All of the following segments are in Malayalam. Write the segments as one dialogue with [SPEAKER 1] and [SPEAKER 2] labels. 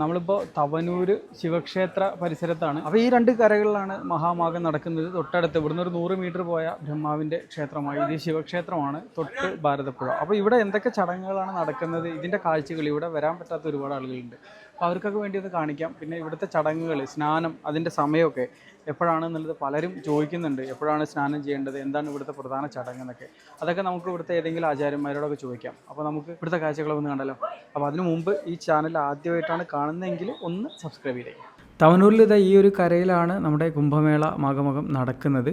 [SPEAKER 1] നമ്മളിപ്പോൾ തവനൂർ ശിവക്ഷേത്ര പരിസരത്താണ്. അപ്പോൾ ഈ രണ്ട് കരകളിലാണ് മഹാമാഗം നടക്കുന്നത്. തൊട്ടടുത്ത് ഇവിടുന്ന് ഒരു നൂറ് മീറ്റർ പോയ ബ്രഹ്മാവിന്റെ ക്ഷേത്രമായി. ഇത് ശിവക്ഷേത്രമാണ് തൊട്ട് ഭാരതപ്പുഴ. അപ്പോൾ ഇവിടെ എന്തൊക്കെ ചടങ്ങുകളാണ് നടക്കുന്നത്? ഇതിന്റെ കാഴ്ചകൾ ഇവിടെ വരാൻ പറ്റാത്ത ഒരുപാട് ആളുകളുണ്ട്. അപ്പോൾ അവർക്കൊക്കെ വേണ്ടി ഒന്ന് കാണിക്കാം. പിന്നെ ഇവിടുത്തെ ചടങ്ങുകൾ സ്നാനം അതിന്റെ സമയമൊക്കെ എപ്പോഴാണെന്നുള്ളത് പലരും ചോദിക്കുന്നുണ്ട്. എപ്പോഴാണ് സ്നാനം ചെയ്യേണ്ടത്? എന്താണ് ഇവിടുത്തെ പ്രധാന ചടങ്ങ് എന്നൊക്കെ. അതൊക്കെ നമുക്ക് ഇവിടുത്തെ ഏതെങ്കിലും ആചാര്യന്മാരോടൊക്കെ ചോദിക്കാം. അപ്പോൾ നമുക്ക് ഇവിടുത്തെ കാഴ്ചകളൊക്കെ ഒന്ന് കണ്ടല്ലോ അപ്പോൾ അതിനു മുമ്പ് ഈ ചാനൽ ആദ്യമായിട്ടാണ് കാണുന്നതെങ്കിൽ ഒന്ന് സബ്സ്ക്രൈബ് ചെയ്യുക തവനൂരിൽ ഇതാ ഈ ഒരു കരയിലാണ് നമ്മുടെ കുംഭമേള മകമകം നടക്കുന്നത്.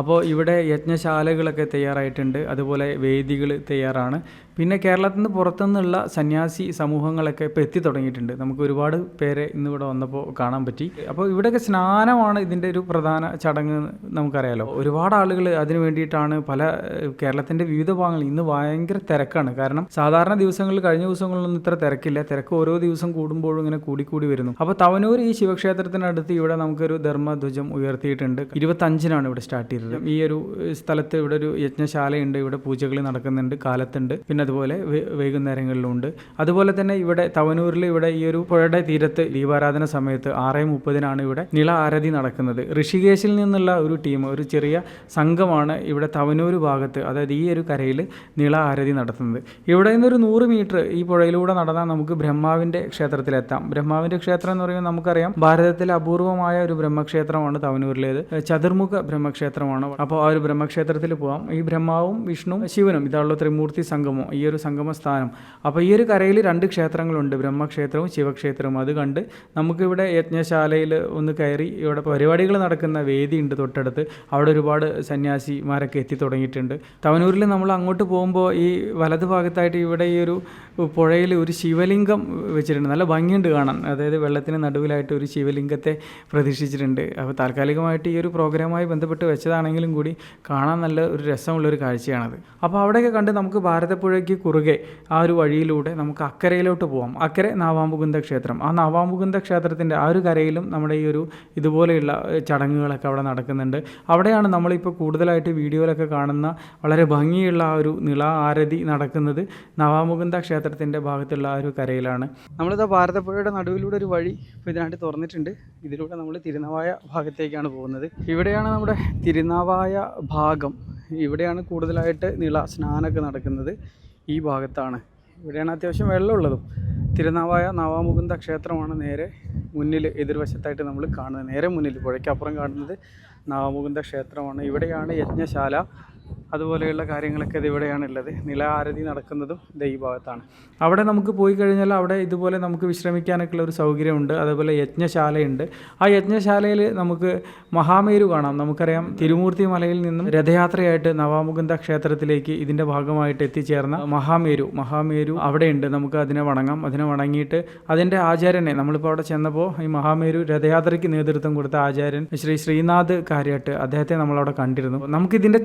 [SPEAKER 1] അപ്പോൾ ഇവിടെ യജ്ഞശാലകളൊക്കെ തയ്യാറായിട്ടുണ്ട്. അതുപോലെ വേദികൾ തയ്യാറാണ്. പിന്നെ കേരളത്തിൽ നിന്ന് പുറത്തുനിന്നുള്ള സന്യാസി സമൂഹങ്ങളൊക്കെ ഇപ്പോൾ എത്തി തുടങ്ങിയിട്ടുണ്ട്. നമുക്ക് ഒരുപാട് പേരെ ഇന്ന് ഇവിടെ വന്നപ്പോൾ കാണാൻ പറ്റി. അപ്പോൾ ഇവിടെയൊക്കെ സ്നാനമാണ് ഇതിന്റെ ഒരു പ്രധാന ചടങ്ങ് നമുക്കറിയാലോ. ഒരുപാട് ആളുകൾ അതിന് വേണ്ടിയിട്ടാണ് പല കേരളത്തിന്റെ വിവിധ ഭാഗങ്ങളിൽ ഇന്ന് ഭയങ്കര തിരക്കാണ്. കാരണം സാധാരണ ദിവസങ്ങളിൽ കഴിഞ്ഞ ദിവസങ്ങളിലൊന്നും ഇത്ര തിരക്കില്ല. തിരക്ക് ഓരോ ദിവസം കൂടുമ്പോഴും ഇങ്ങനെ കൂടിക്കൂടി വരുന്നു. അപ്പോൾ തവനൂർ ഈ ശിവക്ഷേത്രത്തിനടുത്ത് ഇവിടെ നമുക്കൊരു ധർമ്മധ്വജം ഉയർത്തിയിട്ടുണ്ട്. ഇരുപത്തഞ്ചിനാണ് ഇവിടെ സ്റ്റാർട്ട് ചെയ്തത്. ഈ ഒരു സ്ഥലത്ത് ഇവിടെ ഒരു യജ്ഞശാലയുണ്ട്. ഇവിടെ പൂജകൾ നടക്കുന്നുണ്ട്. കാലത്തുണ്ട്. പിന്നെ വൈ- വൈകുന്നേരങ്ങളിലുണ്ട്. അതുപോലെ തന്നെ ഇവിടെ തവനൂരിൽ ഇവിടെ ഈ ഒരു പുഴയുടെ തീരത്ത് ദീപാരാധന സമയത്ത് ആറ് മുപ്പതിനാണ് ഇവിടെ നിള ആരതി നടക്കുന്നത്. ഋഷികേശിൽ നിന്നുള്ള ഒരു ടീം ഒരു ചെറിയ സംഘമാണ് ഇവിടെ തവനൂർ ഭാഗത്ത് അതായത് ഈ ഒരു കരയിൽ നിള ആരതി നടത്തുന്നത്. ഇവിടെ നിന്നൊരു നൂറ് മീറ്റർ ഈ പുഴയിലൂടെ നടന്നാൽ നമുക്ക് ബ്രഹ്മാവിന്റെ ക്ഷേത്രത്തിലെത്താം. ബ്രഹ്മാവിന്റെ ക്ഷേത്രം എന്ന് പറയുമ്പോൾ നമുക്കറിയാം ഭാരതത്തിലെ അപൂർവമായ ഒരു ബ്രഹ്മക്ഷേത്രമാണ് തവനൂരിലേത്. ചതുർമുഖ ബ്രഹ്മക്ഷേത്രമാണ്. അപ്പോൾ ആ ഒരു ബ്രഹ്മക്ഷേത്രത്തിൽ പോകാം ഈ ബ്രഹ്മാവും വിഷ്ണുവും ശിവനും ഇതാണല്ലോ ത്രിമൂർത്തി സംഗമം. ഈ ഒരു സംഗമ സ്ഥാനം അപ്പോൾ ഈ ഒരു കരയിൽ രണ്ട് ക്ഷേത്രങ്ങളുണ്ട്. ബ്രഹ്മക്ഷേത്രവും ശിവക്ഷേത്രവും. അത് കണ്ട് നമുക്കിവിടെ യജ്ഞശാലയിൽ ഒന്ന് കയറി ഇവിടെ പരിപാടികൾ നടക്കുന്ന വേദി ഉണ്ട് തൊട്ടടുത്ത്. അവിടെ ഒരുപാട് സന്യാസിമാരൊക്കെ എത്തി തുടങ്ങിയിട്ടുണ്ട്. തവനൂരിൽ നമ്മൾ അങ്ങോട്ട് പോകുമ്പോൾ ഈ വലത് ഭാഗത്തായിട്ട് ഇവിടെ ഈ ഒരു പുഴയിൽ ഒരു ശിവലിംഗം വെച്ചിട്ടുണ്ട്. നല്ല ഭംഗിയുണ്ട് കാണാൻ. അതായത് വെള്ളത്തിന് നടുവിലായിട്ട് ഒരു ശിവലിംഗത്തെ പ്രതീക്ഷിച്ചിട്ടുണ്ട് അപ്പോൾ താൽക്കാലികമായിട്ട് ഈ ഒരു പ്രോഗ്രാമായി ബന്ധപ്പെട്ട് വെച്ചതാണെങ്കിലും കൂടി കാണാൻ നല്ല ഒരു രസമുള്ളൊരു കാഴ്ചയാണത്. അപ്പോൾ അവിടെയൊക്കെ കണ്ട് നമുക്ക് ഭാരതപ്പുഴയ്ക്ക് കുറുകെ ആ ഒരു വഴിയിലൂടെ നമുക്ക് അക്കരയിലോട്ട് പോകാം അക്കരെ നാവാമുകുന്ദ ക്ഷേത്രം. ആ നാവാമുകുന്ദ ക്ഷേത്രത്തിന്റെ ആ ഒരു കരയിലും നമ്മുടെ ഈ ഒരു ഇതുപോലെയുള്ള ചടങ്ങുകളൊക്കെ അവിടെ നടക്കുന്നുണ്ട്. അവിടെയാണ് നമ്മളിപ്പോൾ കൂടുതലായിട്ട് വീഡിയോയിലൊക്കെ കാണുന്ന വളരെ ഭംഗിയുള്ള ആ ഒരു നിള ആരതി നടക്കുന്നത് നവാമുകുന്ദ ക്ഷേത്രത്തിന്റെ ഭാഗത്തുള്ള ആ ഒരു കരയിലാണ്. നമ്മളിതാ ഭാരതപ്പുഴയുടെ നടുവിലൂടെ ഒരു വഴി ഇപ്പോൾ ഇതിനായിട്ട് തുറന്നിട്ടുണ്ട്. ഇതിലൂടെ നമ്മൾ തിരുനാവായ ഭാഗത്തേക്കാണ് പോകുന്നത്. ഇവിടെയാണ് നമ്മുടെ തിരുനാവായ ഭാഗം. ഇവിടെയാണ് കൂടുതലായിട്ട് നിള സ്നാനമൊക്കെ നടക്കുന്നത്. ഈ ഭാഗത്താണ്. ഇവിടെയാണ് അത്യാവശ്യം വെള്ളമുള്ളതും. തിരുനാവായ നവാമുകുന്ദ ക്ഷേത്രമാണ് നേരെ മുന്നിൽ എതിർവശത്തായിട്ട് നമ്മൾ കാണുന്നത്. നേരെ മുന്നിൽ പുഴയ്ക്കപ്പുറം കാണുന്നത് നവാമുകുന്ദ ക്ഷേത്രമാണ്. ഇവിടെയാണ് യജ്ഞശാല. അതുപോലെയുള്ള കാര്യങ്ങളൊക്കെ ഇത് ഇവിടെയാണ് ഉള്ളത് നില ആരതി നടക്കുന്നതും ദേ ഈ ഭാഗത്താണ്. അവിടെ നമുക്ക് പോയി കഴിഞ്ഞാൽ അവിടെ ഇതുപോലെ നമുക്ക് വിശ്രമിക്കാനൊക്കെ ഉള്ള ഒരു സൗകര്യമുണ്ട്. അതുപോലെ യജ്ഞശാലയുണ്ട്. ആ യജ്ഞശാലയിൽ നമുക്ക് മഹാമേരു കാണാം. നമുക്കറിയാം തിരുമൂർത്തി മലയിൽ നിന്നും രഥയാത്രയായിട്ട് നവാമുകുന്ദ ക്ഷേത്രത്തിലേക്ക് ഇതിന്റെ ഭാഗമായിട്ട് എത്തിച്ചേർന്ന മഹാമേരു മഹാമേരു അവിടെയുണ്ട്. നമുക്ക് അതിനെ വണങ്ങാം. അതിനെ വണങ്ങിയിട്ട് അതിന്റെ ആചാര്യനെ നമ്മളിപ്പോൾ അവിടെ ചെന്നപ്പോൾ ഈ മഹാമേരു രഥയാത്രയ്ക്ക് നേതൃത്വം കൊടുത്ത ആചാര്യൻ ശ്രീ ശ്രീനാഥ് കാര്യാട്ട് അദ്ദേഹത്തെ നമ്മളവിടെ കണ്ടിരുന്നു. നമുക്കിതിന്റെ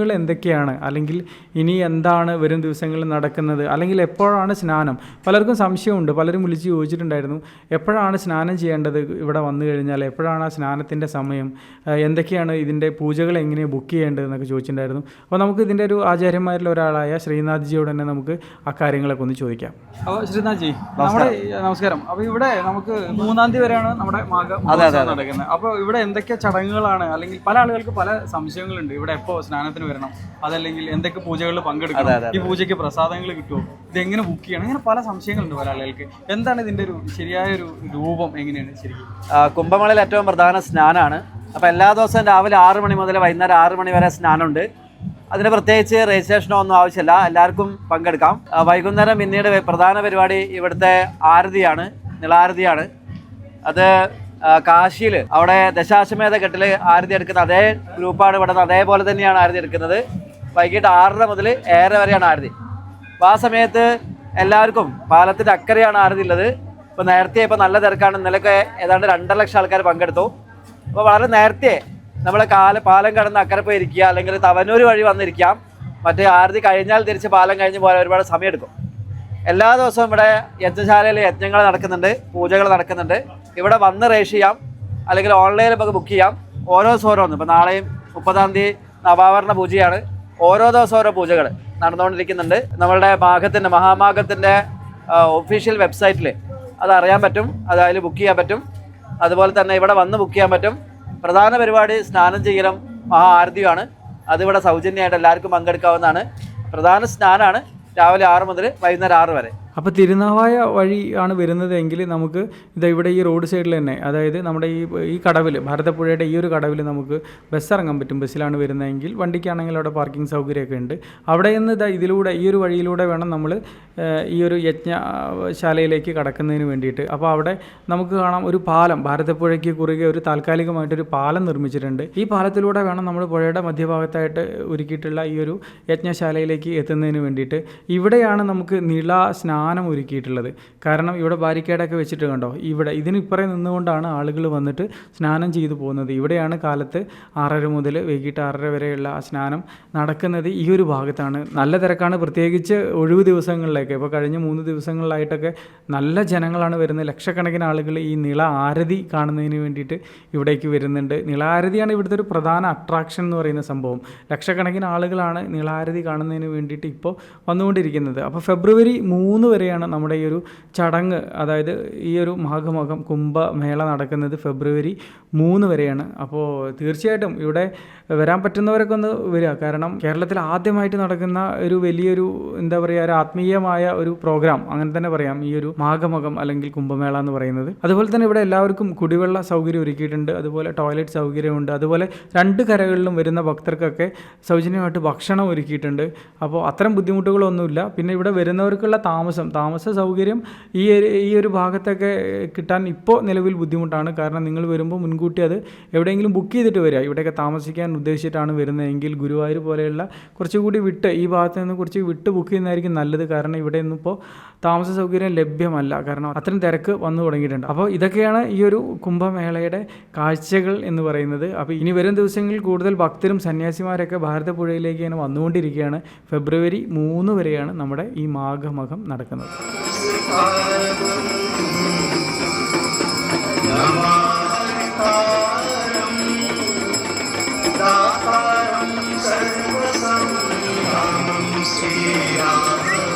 [SPEAKER 1] ചടങ്ങുകൾ എന്തൊക്കെയാണ്? അല്ലെങ്കിൽ ഇനി എന്താണ് വരും ദിവസങ്ങളിൽ നടക്കുന്നത്? അല്ലെങ്കിൽ എപ്പോഴാണ് സ്നാനം? പലർക്കും സംശയമുണ്ട്. പലരും വിളിച്ച് ചോദിച്ചിട്ടുണ്ടായിരുന്നു. എപ്പോഴാണ് സ്നാനം ചെയ്യേണ്ടത് ഇവിടെ വന്നു കഴിഞ്ഞാൽ? എപ്പോഴാണ് ആ സ്നാനത്തിന്റെ സമയം? എന്തൊക്കെയാണ് ഇതിന്റെ പൂജകൾ എങ്ങനെ ബുക്ക് ചെയ്യേണ്ടത് എന്നൊക്കെ ചോദിച്ചിട്ടുണ്ടായിരുന്നു. അപ്പോൾ നമുക്ക് ഇതിന്റെ ഒരു ആചാര്യന്മാരിൽ ഒരാളായ ശ്രീനാഥ് ജിയോട് തന്നെ നമുക്ക് ആ കാര്യങ്ങളൊക്കെ ഒന്ന് ചോദിക്കാം. അപ്പോൾ ശ്രീനാഥ്ജി നമ്മുടെ നമസ്കാരം. അപ്പോൾ ഇവിടെ നമുക്ക് മൂന്നാം തീയതി വരെയാണ് നമ്മുടെ മാഘ നടക്കുന്നത്. അപ്പോൾ ഇവിടെ എന്തൊക്കെ ചടങ്ങുകളാണ്? അല്ലെങ്കിൽ പല ആളുകൾക്ക് പല സംശയങ്ങളുണ്ട്. ഇവിടെ എപ്പോൾ സ്നാനത്തിന് വരണം. അതല്ലെങ്കിൽ എന്തൊക്കെ പൂജകളിൽ പങ്കെടുക്കണം. ഈ പൂജയ്ക്ക് പ്രസാദങ്ങൾ കിട്ടുമോ എങ്ങനെ ബുക്ക് ചെയ്യണം? അങ്ങനെ പല സംശയങ്ങളുണ്ട് പല ആളുകൾക്ക് എന്താണ് ഇതിന്റെ ഒരു ശരിയായ ഒരു രൂപം എങ്ങനെയാണ് ശരിക്കും?
[SPEAKER 2] കുംഭമേളയിൽ ഏറ്റവും പ്രധാന സ്നാനാണ്. അപ്പോൾ എല്ലാ ദിവസവും രാവിലെ ആറ് മണി മുതൽ വൈകുന്നേരം ആറ് മണി വരെ സ്നാനമുണ്ട്. അതിന് പ്രത്യേകിച്ച് രജിസ്ട്രേഷനോ ഒന്നും ആവശ്യമില്ല. എല്ലാവർക്കും പങ്കെടുക്കാം. വൈകുന്നേരം പിന്നീട് പ്രധാന പരിപാടി ഇവിടുത്തെ ആരതിയാണ് നിളാരതിയാണ്. അത് കാശിയിൽ അവിടെ ദശാശ്വമേധ കെട്ടിൽ ആരതി എടുക്കുന്ന അതേ ഗ്രൂപ്പാണ് ഇവിടെ അതേപോലെ തന്നെയാണ് ആരതി എടുക്കുന്നത്. വൈകിട്ട് ആറര മുതൽ ഏറെ വരെയാണ് ആരതി. അപ്പോൾ ആ സമയത്ത് എല്ലാവർക്കും പാലത്തിന്റെ അക്കരെയാണ് ആരതി ഉള്ളത്. ഇപ്പോൾ നേരത്തെ ഇപ്പോൾ നല്ല തിരക്കാണ്. ഇന്നലെയൊക്കെ ഏതാണ്ട് രണ്ടര ലക്ഷം ആൾക്കാർ പങ്കെടുത്തു. അപ്പോൾ വളരെ നേരത്തെ നമ്മൾ കാല പാലം കടന്ന് അക്കരെ പോയി ഇരിക്കുക അല്ലെങ്കിൽ തവനൂർ വഴി വന്നിരിക്കാം. മറ്റേ ആരതി കഴിഞ്ഞാൽ തിരിച്ച് പാലം കഴിഞ്ഞ് പോലെ ഒരുപാട് സമയമെടുക്കും. എല്ലാ ദിവസവും ഇവിടെ യജ്ഞശാലയിൽ യജ്ഞങ്ങൾ നടക്കുന്നുണ്ട് പൂജകൾ നടക്കുന്നുണ്ട്. ഇവിടെ വന്ന് രജിസ്റ്റർ ചെയ്യാം. അല്ലെങ്കിൽ ഓൺലൈനിൽ നമുക്ക് ബുക്ക് ചെയ്യാം. ഓരോ ദിവസം ഓരോന്ന് ഇപ്പോൾ നാളെയും മുപ്പതാം തീയതി നവാവരണ പൂജയാണ്. ഓരോ ദിവസം ഓരോ പൂജകൾ നടന്നുകൊണ്ടിരിക്കുന്നുണ്ട്. നമ്മളുടെ മാഘത്തിന്റെ മഹാമാഘത്തിന്റെ ഒഫീഷ്യൽ വെബ്സൈറ്റിൽ അത് അറിയാൻ പറ്റും. അത് അതിൽ ബുക്ക് ചെയ്യാൻ പറ്റും. അതുപോലെ തന്നെ ഇവിടെ വന്ന് ബുക്ക് ചെയ്യാൻ പറ്റും. പ്രധാന പരിപാടി സ്നാനം ചെയ്യലും മഹാ ആരതിയുമാണ്. അതിവിടെ സൗജന്യമായിട്ട് എല്ലാവർക്കും പങ്കെടുക്കാവുന്നതാണ്. പ്രധാന സ്നാനമാണ് രാവിലെ ആറ് മുതൽ വൈകുന്നേരം ആറ് വരെ.
[SPEAKER 1] അപ്പോൾ തിരുനാവായ വഴി ആണ് വരുന്നത് എങ്കിൽ നമുക്ക് ഇതാ ഇവിടെ ഈ റോഡ് സൈഡിൽ തന്നെ അതായത് നമ്മുടെ ഈ ഈ കടവിൽ ഭാരതപ്പുഴയുടെ ഈ ഒരു കടവിൽ നമുക്ക് ബസ് ഇറങ്ങാൻ പറ്റും. ബസ്സിലാണ് വരുന്നതെങ്കിൽ വണ്ടിക്കാണെങ്കിൽ അവിടെ പാർക്കിംഗ് സൗകര്യമൊക്കെ ഉണ്ട്. അവിടെ നിന്ന് ഇതാ ഇതിലൂടെ ഈ ഒരു വഴിയിലൂടെ വേണം നമ്മൾ ഈ ഒരു യജ്ഞശാലയിലേക്ക് കടക്കുന്നതിന് വേണ്ടിയിട്ട്. അപ്പോൾ അവിടെ നമുക്ക് കാണാം ഒരു പാലം. ഭാരതപ്പുഴയ്ക്ക് കുറുകെ ഒരു താൽക്കാലികമായിട്ടൊരു പാലം നിർമ്മിച്ചിട്ടുണ്ട്. ഈ പാലത്തിലൂടെ വേണം നമ്മൾ പുഴയുടെ മധ്യഭാഗത്തായിട്ട് ഒരുക്കിയിട്ടുള്ള ഈ ഒരു യജ്ഞശാലയിലേക്ക് എത്തുന്നതിന് വേണ്ടിയിട്ട്. ഇവിടെയാണ് നമുക്ക് നിള സ്നാനം ഒരുക്കിയിട്ടുള്ളത്. കാരണം ഇവിടെ ബാരിക്കേഡൊക്കെ വെച്ചിട്ട് കണ്ടോ? ഇവിടെ ഇതിന് നിന്നുകൊണ്ടാണ് ആളുകൾ വന്നിട്ട് സ്നാനം ചെയ്തു പോകുന്നത്. ഇവിടെയാണ് കാലത്ത് ആറര മുതൽ വൈകിട്ട് ആറര വരെയുള്ള ആ സ്നാനം നടക്കുന്നത് ഈ ഒരു ഭാഗത്താണ്. നല്ല തിരക്കാണ്. പ്രത്യേകിച്ച് ഒഴിവ് ദിവസങ്ങളിലേക്ക്. ഇപ്പോൾ കഴിഞ്ഞ മൂന്ന് ദിവസങ്ങളിലായിട്ടൊക്കെ നല്ല ജനങ്ങളാണ് വരുന്നത്. ലക്ഷക്കണക്കിന് ആളുകൾ ഈ നിള ആരതി കാണുന്നതിന് വേണ്ടിയിട്ട് ഇവിടേക്ക് വരുന്നുണ്ട്. നിളാരതിയാണ് ഇവിടുത്തെ ഒരു പ്രധാന അട്രാക്ഷൻ എന്ന് പറയുന്ന സംഭവം. ലക്ഷക്കണക്കിന് ആളുകളാണ് നിളാരതി കാണുന്നതിന് വേണ്ടിയിട്ട് ഇപ്പോൾ വന്നുകൊണ്ടിരിക്കുന്നത്. അപ്പോൾ ഫെബ്രുവരി മൂന്ന് വരെയാണ് നമ്മുടെ ഈ ഒരു ചടങ്ങ് അതായത് ഈ ഒരു മാഘമകം കുംഭമേള നടക്കുന്നത് ഫെബ്രുവരി മൂന്ന് വരെയാണ്. അപ്പോൾ തീർച്ചയായിട്ടും ഇവിടെ വരാൻ പറ്റുന്നവരൊക്കെ ഒന്ന് വരിക. കാരണം കേരളത്തിൽ ആദ്യമായിട്ട് നടക്കുന്ന ഒരു വലിയൊരു എന്താ പറയുക ഒരു ആത്മീയമായ ഒരു പ്രോഗ്രാം അങ്ങനെ തന്നെ പറയാം ഈ ഒരു മാഘമകം അല്ലെങ്കിൽ കുംഭമേള എന്ന് പറയുന്നത്. അതുപോലെ തന്നെ ഇവിടെ എല്ലാവർക്കും കുടിവെള്ള സൗകര്യം ഒരുക്കിയിട്ടുണ്ട്. അതുപോലെ ടോയ്ലറ്റ് സൗകര്യമുണ്ട്. അതുപോലെ രണ്ട് കരകളിലും വരുന്ന ഭക്തർക്കൊക്കെ സൗജന്യമായിട്ട് ഭക്ഷണം ഒരുക്കിയിട്ടുണ്ട്. അപ്പോൾ അത്തരം ബുദ്ധിമുട്ടുകളൊന്നുമില്ല. പിന്നെ ഇവിടെ വരുന്നവർക്കുള്ള താമസം താമസ സൗകര്യം ഈ ഈ ഒരു ഭാഗത്തൊക്കെ കിട്ടാൻ ഇപ്പോൾ നിലവിൽ ബുദ്ധിമുട്ടാണ്. കാരണം നിങ്ങൾ വരുമ്പോൾ മുൻകൂട്ടി അത് എവിടെയെങ്കിലും ബുക്ക് ചെയ്തിട്ട് വരിക. ഇവിടെയൊക്കെ താമസിക്കാൻ ഉദ്ദേശിച്ചിട്ടാണ് വരുന്നതെങ്കിൽ ഗുരുവായൂർ പോലെയുള്ള കുറച്ചുകൂടി വിട്ട് ഈ ഭാഗത്ത് നിന്ന് കുറച്ച് വിട്ട് ബുക്ക് ചെയ്യുന്നതായിരിക്കും നല്ലത്. കാരണം ഇവിടെ ഇന്നിപ്പോൾ താമസ സൗകര്യം ലഭ്യമല്ല. കാരണം അത്രയും തിരക്ക് വന്നു തുടങ്ങിയിട്ടുണ്ട്. അപ്പോൾ ഇതൊക്കെയാണ് ഈ ഒരു കുംഭമേളയുടെ കാഴ്ചകൾ എന്ന് പറയുന്നത്. അപ്പോൾ ഇനി വരും ദിവസങ്ങളിൽ കൂടുതൽ ഭക്തരും സന്യാസിമാരൊക്കെ ഭാരതപ്പുഴയിലേക്ക് തന്നെ വന്നുകൊണ്ടിരിക്കുകയാണ്. ഫെബ്രുവരി മൂന്ന് വരെയാണ് നമ്മുടെ ഈ മാഘമകം നടക്കുന്നത്. Bakın hadi. Thank you.